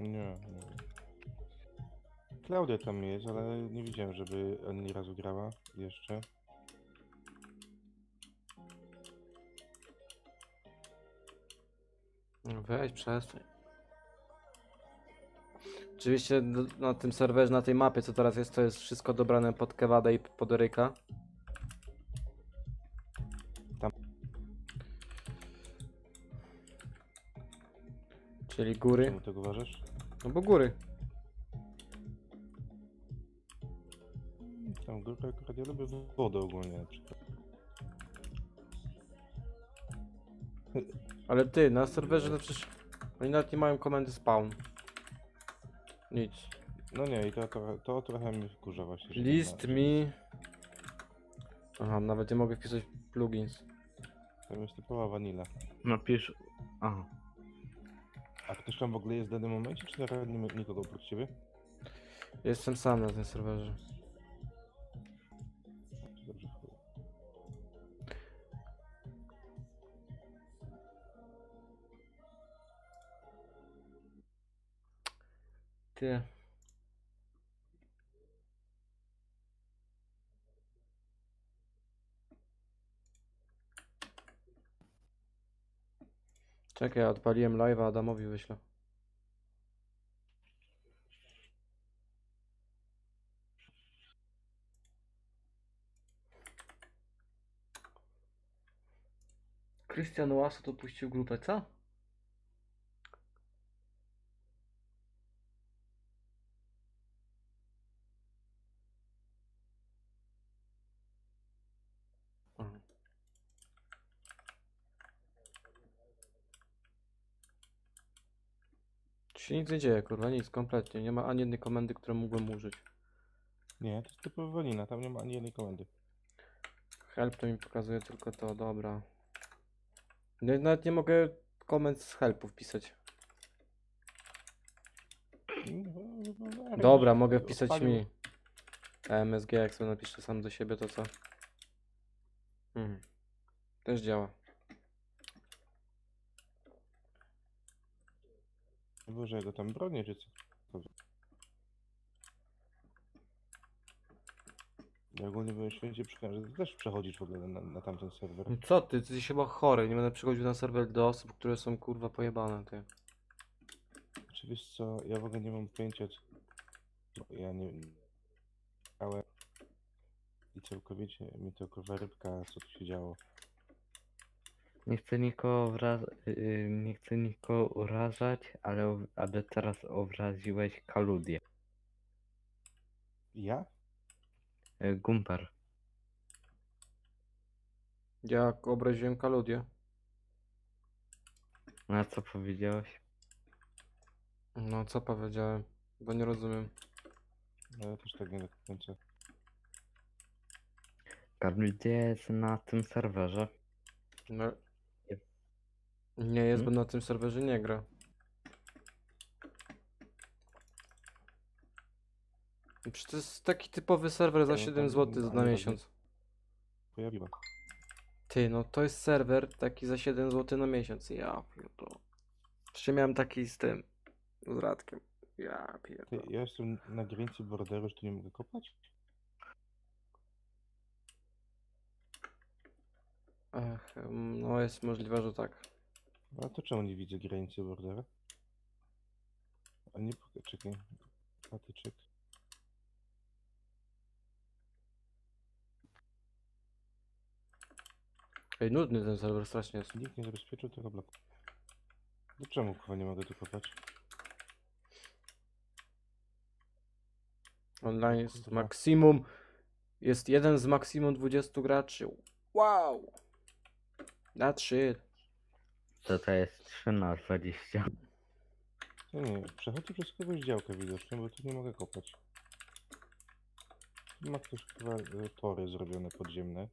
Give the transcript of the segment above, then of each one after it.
Nie, nie. Klaudia tam jest, ale nie widziałem, żeby ani razu grała jeszcze. Weź, przestań. Oczywiście na tym serwerze, na tej mapie, co teraz jest, to jest wszystko dobrane pod Kewadę i pod Eryka. Czyli góry. Czemu tak uważasz? No bo góry. Tam górka akurat ja lubię wodę ogólnie na przykład. Ale ty, na serwerze to przecież oni nawet nie mają komendy spawn. Nic. No nie, i to, to, to trochę mnie wkurza właśnie. że List na- mi... Aha, nawet nie mogę wpisać plugins. Tam jest typowa vanilla. Napisz. Aha. A ktoś tam w ogóle jest w danym momencie, czy nie ma nikogo oprócz ciebie? Jestem sam na tym serwerze. Dobrze, chuj. Ty. Czekaj, odpaliłem live'a, Adamowi wyślę. Krystian Łaso to puścił grupę, co? Się nic nie dzieje, kurwa, nic, kompletnie. Nie ma ani jednej komendy, którą mógłbym użyć. Nie, to jest typowa vanilla, tam nie ma ani jednej komendy. Help to mi pokazuje tylko to, dobra. Nawet nie mogę komend z helpu wpisać. No, no, Dobra, mogę wpisać mi. MSG, jak sobie napiszę sam do siebie, to co? Mhm. Też działa. Boże, ja go tam bronię, czy co? Ja ogólnie byłem święcie przekonany, że ty też przechodzisz w ogóle na, na tamten serwer. No Co ty, ty jesteś chyba chory, nie będę przychodził na serwer do osób, które są kurwa pojebane, ty. Czy wiesz co, ja w ogóle nie mam pojęcia, co... Ja nie... Ale... I całkowicie mi to kurwa rybka, co tu się działo. Nie chcę nikogo wraz... yy, nie chcę nikogo urażać, ale, o- ale teraz obraziłeś Kaludię. Ja? Yy, Gumper. Jak obraziłem Kaludię. Na co powiedziałeś? No co powiedziałem, bo nie rozumiem. No ja też tak nie do końca. Kaludia jest na tym serwerze. No. Nie jest, bo Hmm? na tym serwerze nie gra. Przecież to jest taki typowy serwer za Ja, no 7 tam- zł na miesiąc. Pojawiła. Ty, no to jest serwer taki za 7 zł na miesiąc. Ja pierdolę. Jeszcze miałem taki z tym, z Radkiem. Ja Ty, pierdolę. ja jestem na granicy borderu, że tu nie mogę kopać? Em, no jest możliwe, że tak. A to czemu nie widzę granicy bordera? A nie, czekaj. Patyczek. Ej, nudny ten serwer strasznie jest. Nikt nie zabezpieczył tego bloku. No czemu kurwa nie mogę tu kopać? Online jest Kurwa. maksimum. Jest jeden z maksimum 20 graczy. Wow! That shit. To to jest 3 na 20. Nie, nie, przechodzę przez kogoś działkę widocznie, bo tu nie mogę kopać. Tu Ma ktoś chyba e, tory zrobione podziemne.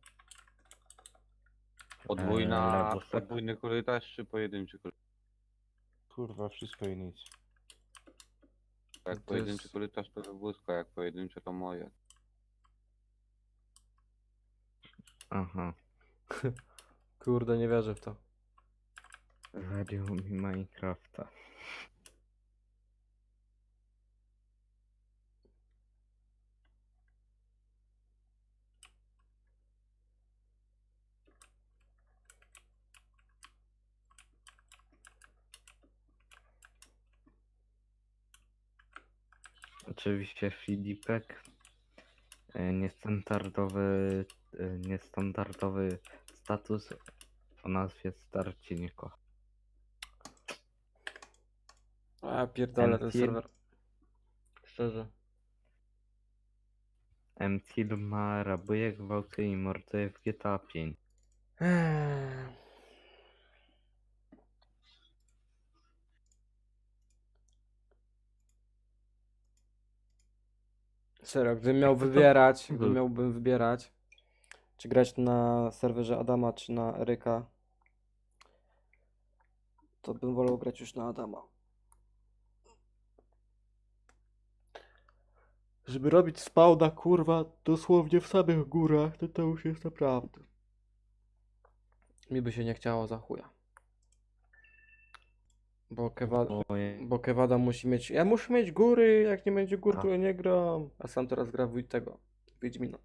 Podwójna, lewo, podwójny korytarz czy pojedynczy korytarz? Kurwa, wszystko i nic. Jak To pojedynczy jest- korytarz to wywózka, jak pojedyncze to moje. Aha. Kurde, nie wierzę w to. Zadział mi Minecrafta. Oczywiście feedback. E, niestandardowy, e, niestandardowy status o nazwie starcie nie kocha. A pierdolę ten serwer. Szczerze. MTIL ma rabuje, gwałtuje i morduje w GTA 5. Eee. Serio, gdybym miał Jak to to- wybierać, gdy miałbym wybierać, czy grać na serwerze Adama, czy na Eryka, to bym wolał grać już na Adama. Żeby robić spawna, kurwa, dosłownie w samych górach, to to już jest naprawdę. Mi by się nie chciało za chuja. Bo Kewada, Moje... bo Kewada musi mieć. Ja muszę mieć góry, jak nie będzie gór, to ja nie gram. A sam teraz gra w tego. Wiedźmina.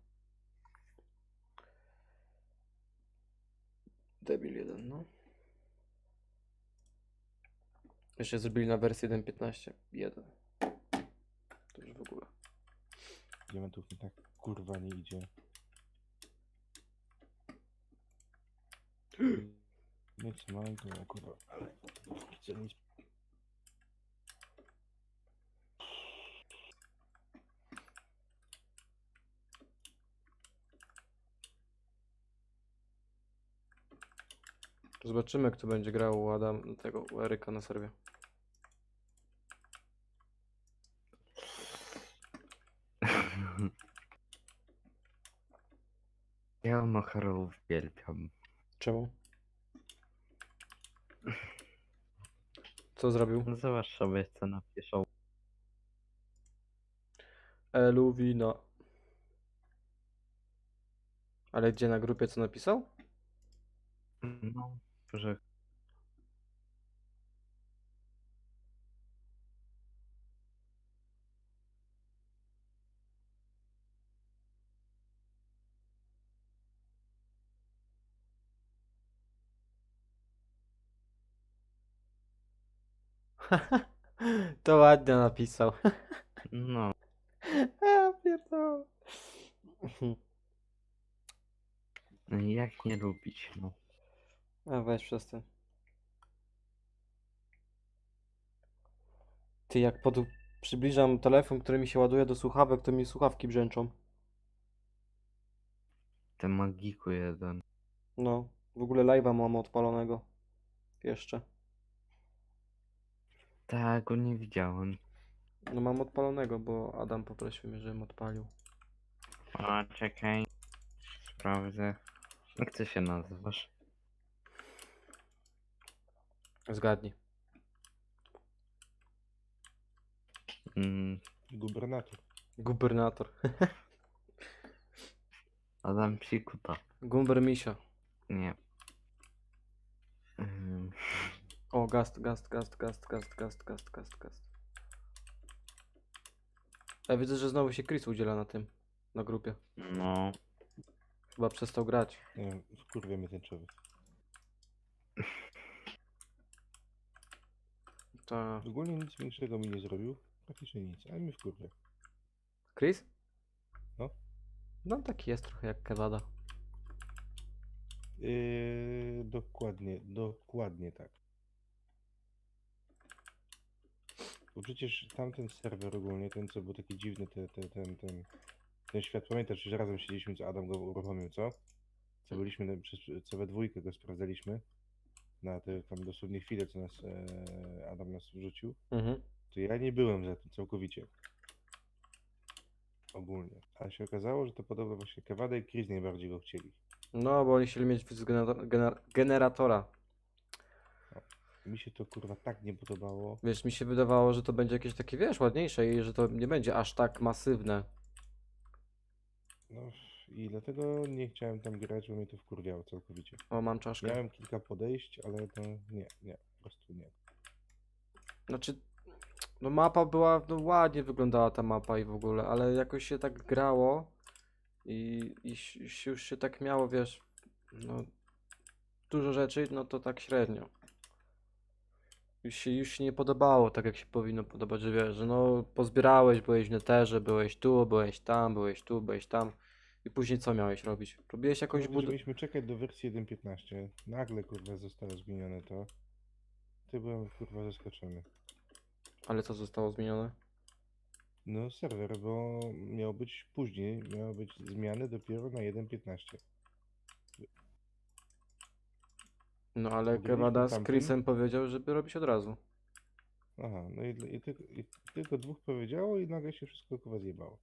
Debil jeden, no. Jeszcze zrobili na wersję 1.15. 1. To już w ogóle. Diamentów mi tak kurwa nie idzie. Nic ja kurwa, ale chcę nic. Zobaczymy, kto będzie grał u Adam, tego, u Eryka na serwie. Ja Macharów uwielbiam. Czemu? Co zrobił? No Zobacz sobie co napiszą. Eluwina. Ale gdzie na grupie co napisał? No, że To ładnie napisał. no, Ja pierdolę. no i jak nie lubić, no. A weź przestań. Ty jak pod... przybliżam telefon, który mi się ładuje do słuchawek, to mi słuchawki brzęczą. Ten magiku jeden. No, w ogóle live'a mam odpalonego. Jeszcze. Tak, go nie widziałem. No mam odpalonego, bo Adam poprosił mnie, żebym odpalił. A, czekaj. Sprawdzę. Jak ty się nazywasz? Zgadnij. Mm, Gubernator. Gubernator. Adam Psikuta. Gumber Misio. Nie. O, gast, gast, gast, gast, gast, gast, gast, gast, gast. Ja widzę, że znowu się Chris udziela na tym, na grupie. no, Chyba przestał grać. Nie wiem, wkurwia mnie ten człowiek. Ta... Ogólnie nic większego mi nie zrobił. Praktycznie nic, ale mi wkurwia. Chris? No. No taki jest trochę jak Kewada. Yy, dokładnie, dokładnie tak. Bo przecież tamten serwer ogólnie, ten co był taki dziwny, te, te, ten, ten, ten świat, pamiętasz, że razem siedzieliśmy, co Adam go uruchomił, co? Co byliśmy, na- przez, co we dwójkę go sprawdzaliśmy, na te tam dosłownie chwilę, co nas e, Adam nas wrzucił, Mhm. to ja nie byłem za tym całkowicie. Ogólnie. A się okazało, że to podobno właśnie Kewada i Chris najbardziej go chcieli. No, bo oni chcieli mieć generator, gener, generatora. Mi się to kurwa tak nie podobało. Wiesz, mi się wydawało, że to będzie jakieś takie, wiesz, ładniejsze i że to nie będzie aż tak masywne. No i dlatego nie chciałem tam grać, bo mnie to wkurwiało całkowicie. O, mam czaszkę. Miałem kilka podejść, ale to nie, nie, po prostu nie. Znaczy, no mapa była, no ładnie wyglądała ta mapa i w ogóle, ale jakoś się tak grało i, i już się tak miało, wiesz, no dużo rzeczy, no to tak średnio. Już się, już się nie podobało tak, jak się powinno podobać, że wiesz, że no pozbierałeś, byłeś w neterze, byłeś tu, byłeś tam, byłeś tu, byłeś tam i później co miałeś robić? Robiłeś jakąś Jakąś budowę. Mieliśmy czekać do wersji 1.15. Nagle kurwa zostało zmienione to. Ty byłem kurwa zaskoczony. Ale co zostało zmienione? No serwer, bo miał być później, miały być zmiany dopiero na 1.15. No ale Kewada z tamtym? Chrisem powiedział, żeby robić od razu. Aha, no i, i, tylko, i tylko dwóch powiedziało i nagle się wszystko kurwa zjebało.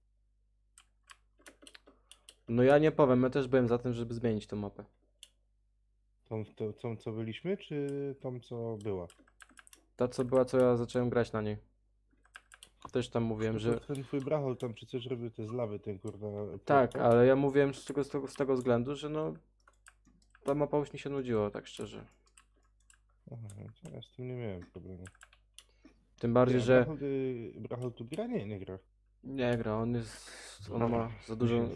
No ja nie powiem, ja też byłem za tym, żeby zmienić tą mapę. Tą, tą, tą co byliśmy, czy tą co była? Ta co była, co ja zacząłem grać na niej. Też tam mówiłem, to że... Ten twój brachol tam czy coś robił te z lawy, ten kurwa... Tak, płotka? ale ja mówiłem z tego, z tego, z tego względu, że no... Ta mapa już mi się nudziła, tak szczerze. Aha, to ja z tym nie miałem problemu. Tym bardziej, Nie, że... Brachol, y, brachol tu gra? Nie, nie gra. Nie gra, on jest... On ma za dużo,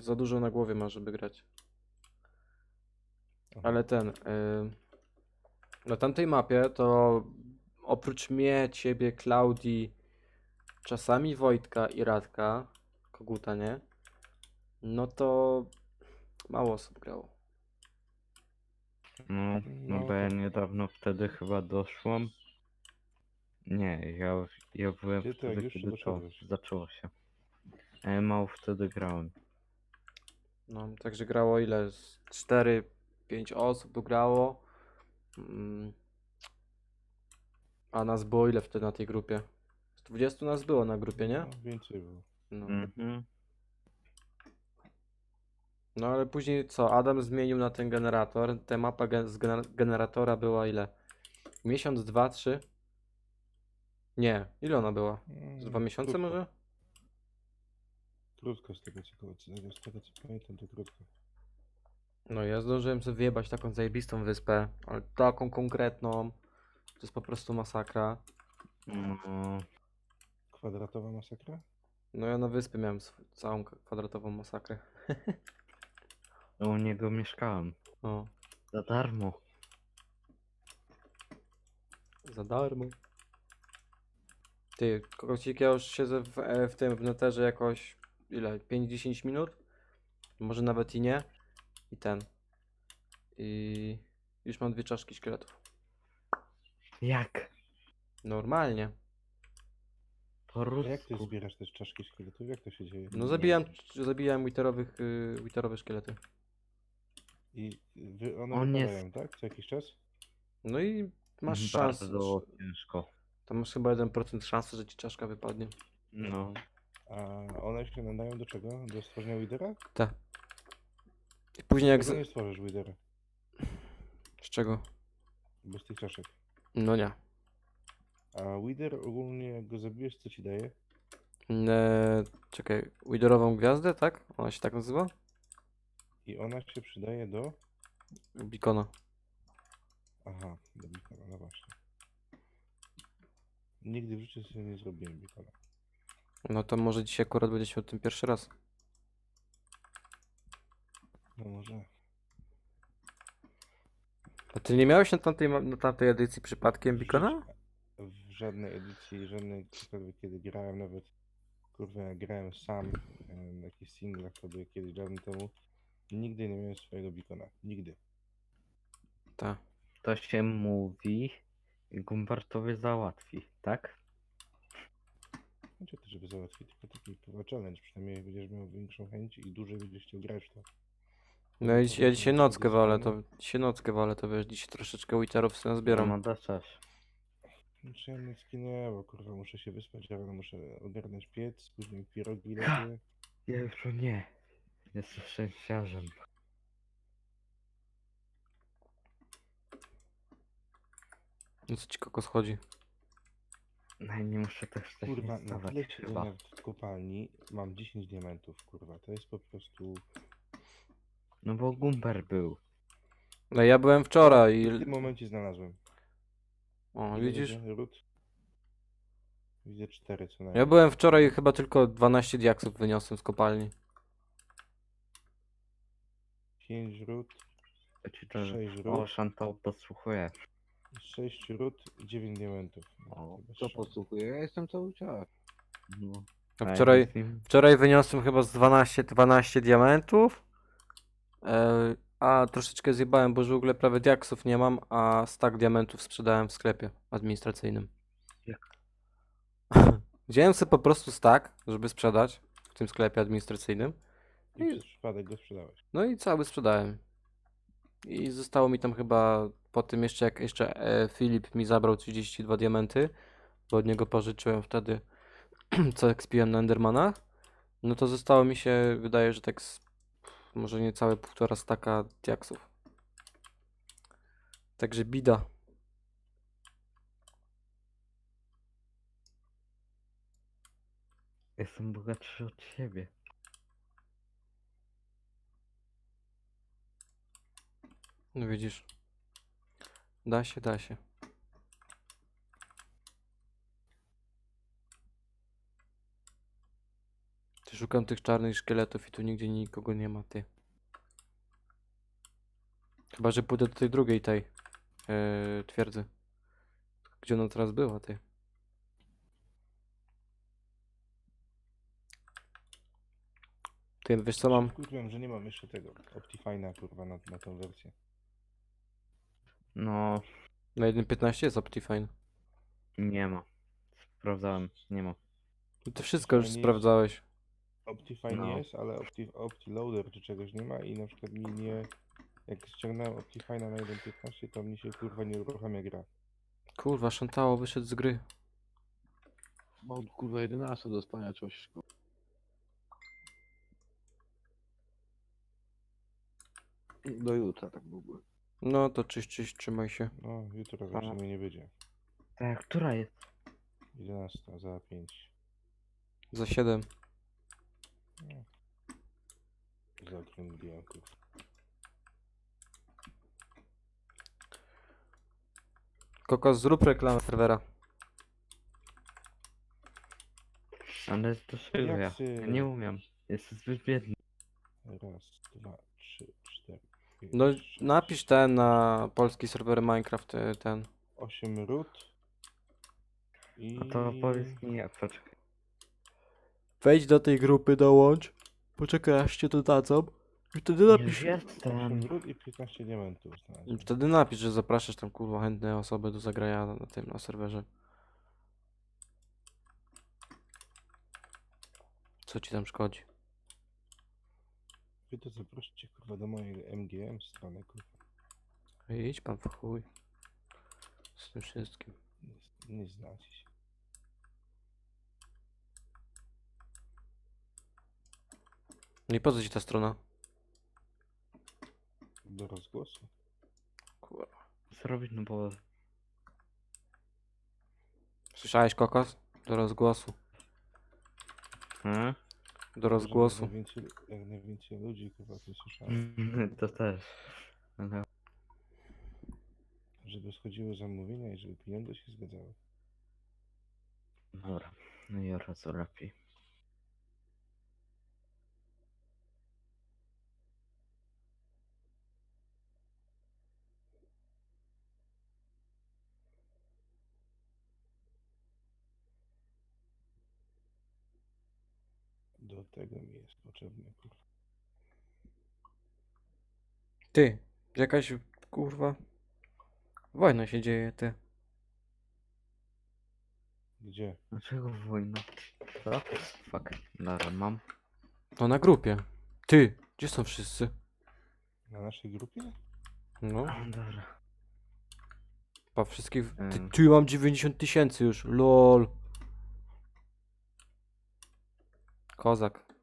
za dużo na głowie ma, żeby grać. Aha. Ale ten... y, Na tamtej mapie to oprócz mnie, ciebie, Klaudii, czasami Wojtka i Radka, Koguta, nie? No to mało osób grało. No, no No bo ja niedawno wtedy chyba doszłam. Nie, ja, ja byłem Ty jak wtedy, już kiedy to doszedłeś. zaczęło się. A ja mało wtedy grałem. No, także grało ile? 4-5 osób grało. Mm. A nas było ile wtedy na tej grupie? Z 20 nas było na grupie, nie? No, więcej było. No. Mhm. No ale później co? Adam zmienił na ten generator. Ta mapa gen z gener generatora była ile? Miesiąc, dwa, trzy? Nie. Ile ona była? Z dwa Mm, miesiące krótko. może? Krótko z tego, co, z tego, co pamiętam, to krótko. No ja zdążyłem sobie wyjebać taką zajebistą wyspę, ale taką konkretną. To jest po prostu masakra. No, Kwadratowa masakra? No ja na wyspie miałem całą kwadratową masakrę. u niego mieszkałem. O, Za darmo. za darmo. Ty, kocik, ja już siedzę w, e, w tym, w neterze jakoś, ile, 5-10 minut? Może nawet i nie. I ten. I już mam dwie czaszki szkieletów. Jak? Normalnie. Po A jak ty rusku. zbierasz te czaszki szkieletów? Jak to się dzieje? No zabijam, zabijam witerowych, y, witerowe szkielety. I wy, one On jest- wypadają, tak? Co jakiś czas? No i masz szansę. Bardzo ciężko. To masz chyba 1% szansy, że ci czaszka wypadnie. No. A one się nadają do czego? Do stworzenia widera? Tak. I później jak. Z... nie stworzysz widera, Z czego? bez tych czaszek. No nie. A Wither ogólnie jak go zabijesz, co ci daje? Eee, czekaj, Widerową gwiazdę, tak? Ona się tak nazywa? I ona się przydaje do... Bikona. Aha, do Bikona, no właśnie. Nigdy w życiu sobie nie zrobiłem Bikona. No to może dzisiaj akurat będziesz miał tym pierwszy raz. No może. A ty nie miałeś na tamtej, na tamtej edycji przypadkiem Bikona? W żadnej edycji, żadnej, cokolwiek kiedy grałem, nawet kurwa grałem sam e, na jakichś singlach sobie kiedyś dawno temu, nigdy nie miałem swojego Bikona. Nigdy. Tak. To się mówi Gumbartowy załatwi, tak? Znaczy to, żeby załatwić, tylko taki challenge, przynajmniej będziesz miał większą chęć i dłużej będziesz chciał grać w to. No i ja dzisiaj nockę walę, to dzisiaj nockę walę, to wiesz, dzisiaj troszeczkę Witerów sobie nazbieram. No da też. Znaczy ja nic nie, bo kurwa muszę się wyspać, muszę ogarnąć piec, później pierogi lepiej. Ja już nie. Jestem szczęściarzem. No co ci kokos chodzi? No i nie muszę też wcześniej Kurwa, na tyle chyba. siedzenia w kopalni mam 10 diamentów, kurwa, to jest po prostu... No bo Gumber był. No ja byłem wczoraj W i... tym momencie znalazłem. O, widzisz? będzie ród? Widzę 4 co najmniej. Ja byłem wczoraj i chyba tylko 12 diaksów wyniosłem z kopalni. 5 ród, Ja ci to... 6 O. Szantał podsłuchuje. 6 ród i 9 diamentów. No, O, szału. posłuchuje, ja jestem cały czas. No. A A wczoraj, jak z nim- wczoraj wyniosłem chyba z 12, 12 diamentów. E, a troszeczkę zjebałem, bo że w ogóle prawie diaksów nie mam, a stack diamentów sprzedałem w sklepie administracyjnym. Jak? Wziąłem sobie po prostu stack, żeby sprzedać w tym sklepie administracyjnym. I przez przypadek go sprzedałeś. No i cały sprzedałem. I zostało mi tam chyba po tym jeszcze, jak jeszcze e, Filip mi zabrał 32 diamenty, bo od niego pożyczyłem wtedy, co ekspiłem na Endermanach. No to zostało mi się, wydaje, że tak z, może niecałe półtora staka diaksów. Także bida. Jestem bogatszy od siebie. No widzisz. Da się, da się. Szukam tych czarnych szkieletów i tu nigdzie nikogo nie ma, ty. Chyba, że pójdę do tej drugiej tej yy, twierdzy. Gdzie ona teraz była, ty? Ty, wiesz co mam? Kurwa, że nie mam jeszcze tego Optifine'a kurwa na, na tą wersję. No, Na 1.15 jest Optifine. nie ma. Sprawdzałem, nie ma. Ty wszystko już Optifine sprawdzałeś. Optifine No. jest, ale Opti, OptiLoader czy czegoś nie ma i na przykład mi nie... Jak ściągnąłem Optifine'a na 1.15 to mi się kurwa nie uruchamia gra. Kurwa, Szantało wyszedł z gry. Bo kurwa 11 do spania coś. Do jutra tak w ogóle. No to czyść, czyść, trzymaj się. No, jutro raczej mnie nie będzie. Tak, która jest? 11 za 5. Za 7. Zaokrągliłem kurwa. Kokos, zrób reklamę serwera. Ale to szybko. Jak ty- nie umiem. Jestem zbyt biedny. Raz, dwa, trzy, cztery, No napisz ten na polski serwer Minecraft, y, ten. 8 ród. I... No to powiedz mi jak, poczekaj. Wejdź do tej grupy, dołącz. Poczekaj aż cię dodadzą. I wtedy Już napisz. 8 jestem. ród i 15 diamentów I znalazłem. wtedy napisz, że zapraszasz tam kurwa chętne osoby do zagrania na tym, na serwerze. Co ci tam szkodzi? Wy to zaproście kurwa do mojej MGM strony kurwa. Idź pan w chuj. Z tym wszystkim. Nie, nie znacie się. No i po co ci ta strona? Do rozgłosu. Kurwa. Co robić, no bo... Słyszałeś kokos? Do rozgłosu. Hmm? Do rozgłosu. Jak najwięcej, jak najwięcej ludzi o tym słyszałem. To też. Ale... Żeby schodziły zamówienia i żeby pieniądze się zgadzały. Dobra, no i oraz lepiej. Do tego mi jest potrzebny kurwa. Ty, jakaś kurwa wojna się dzieje, ty. Gdzie? Dlaczego wojna? Co? Fuck. Dobra, mam. No na grupie. Ty, gdzie są wszyscy? Na naszej grupie? No, dobra. pa wszystkich. Ty, Em. ty mam 90 tysięcy już, lol. Kozak.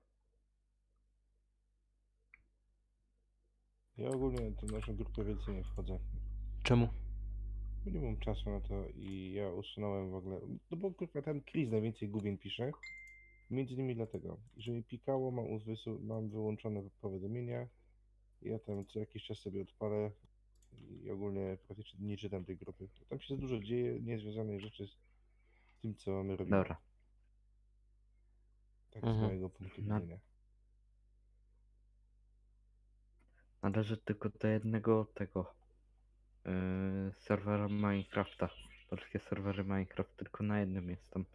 Ja ogólnie do naszą grupę więcej nie wchodzę. Czemu? Bo nie mam czasu na to i ja usunąłem w ogóle. No bo kurwa tam Chris najwięcej gubień pisze. Między innymi dlatego, że mi pikało, mam, uzwysu- mam wyłączone powiadomienia. Ja tam co jakiś czas sobie odpalę i ogólnie praktycznie nie czytam tej grupy. Tam się za dużo dzieje niezwiązanych rzeczy z tym, co my robimy. Dobra. Tak z Mhm. mojego punktu widzenia. Należy tylko do jednego tego. yy, serwera Minecrafta. Polskie serwery Minecraft, tylko na jednym jestem.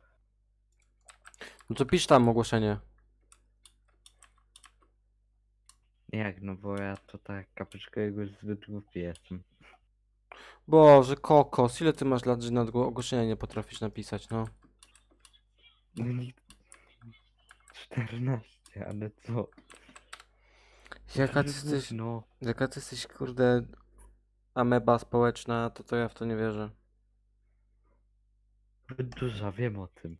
No to pisz tam ogłoszenie. Jak, no bo ja to tak kapeczka jego zbyt głupi jestem. Boże, kokos, ile ty masz lat, że na ogło- ogłoszenia nie potrafisz napisać, no? No nie- 14, ale co? Jaka ty jesteś, No, jaka ty jesteś, kurde, ameba społeczna, to to ja w to nie wierzę. duża, wiem o tym.